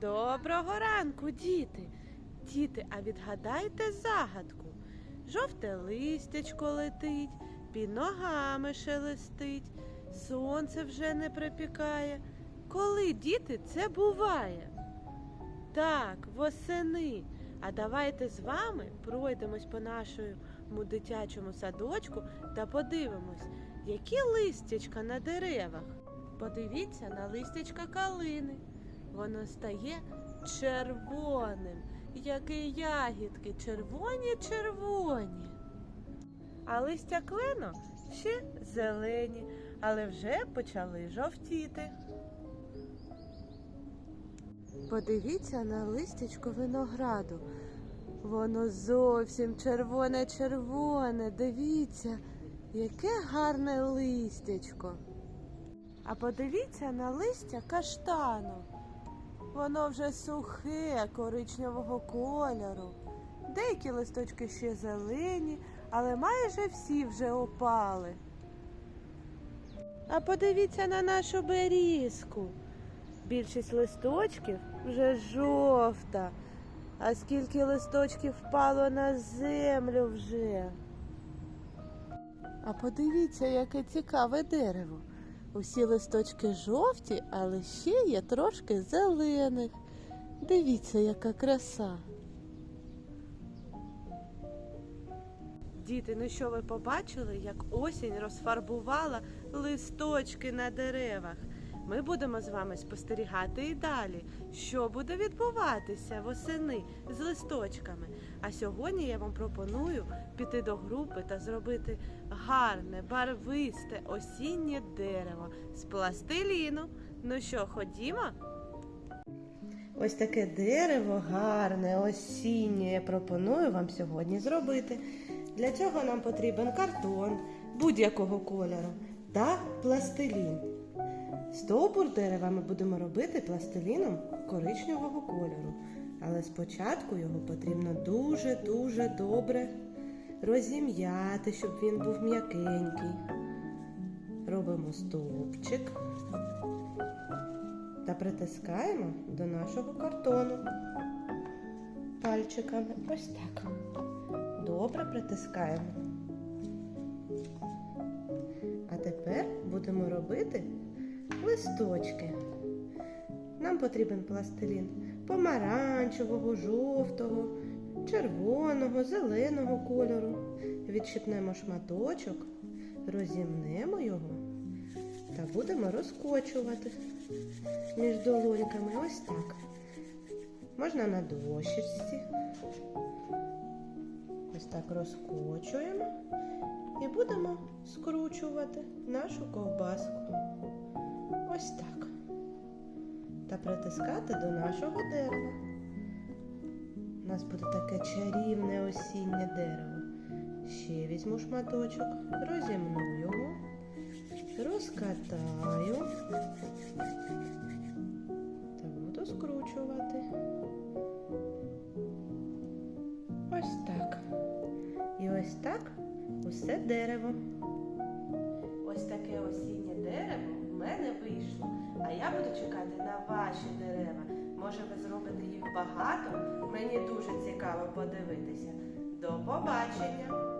Доброго ранку, діти. Діти, а відгадайте загадку. Жовте листячко летить, під ногами шелестить, сонце вже не припікає. Коли діти це буває? Так, восени. А давайте з вами пройдемось по нашому дитячому садочку та подивимось, які листячка на деревах. Подивіться на листячка калини. Воно стає червоним, як і ягідки, червоні червоні. А листя клено ще зелені, але вже почали жовтіти. Подивіться на листячко винограду. Воно зовсім червоне-червоне. Дивіться, яке гарне листячко. А подивіться на листя каштану. Воно вже сухе, коричневого кольору. Деякі листочки ще зелені, але майже всі вже опали. А подивіться на нашу берізку. Більшість листочків вже жовта. А скільки листочків впало на землю вже. А подивіться, яке цікаве дерево. Усі листочки жовті, але ще є трошки зелених. Дивіться, яка краса. Діти, ну що ви побачили, як осінь розфарбувала листочки на деревах? Ми будемо з вами спостерігати і далі, що буде відбуватися восени з листочками. А сьогодні я вам пропоную піти до групи та зробити гарне, барвисте осіннє дерево з пластиліну. Ну що, ходімо? Ось таке дерево гарне, осіннє. Я пропоную вам сьогодні зробити. Для цього нам потрібен картон будь-якого кольору та пластилін. Стовбур дерева ми будемо робити пластиліном коричневого кольору. Але спочатку його потрібно дуже-дуже добре розім'яти, щоб він був м'якенький. Робимо стовпчик та притискаємо до нашого картону пальчиками. Ось так. Добре притискаємо. А тепер будемо робити листочки. Нам потрібен пластилін помаранчевого, жовтого, червоного, зеленого кольору. Відщипнемо шматочок, розімнемо його та будемо розкочувати між долоньками. Ось так. Можна на дощечці. Ось так розкочуємо і будемо скручувати нашу ковбаску. Ось так. Та притискати до нашого дерева. У нас буде таке чарівне осіннє дерево. Ще візьму шматочок, розімну його, розкатаю та буду скручувати. Ось так. І ось так усе дерево. Ось таке осіннє дерево в мене вийшло. А я буду чекати на ваші дерева. Може, ви зробите їх багато? Мені дуже цікаво подивитися. До побачення!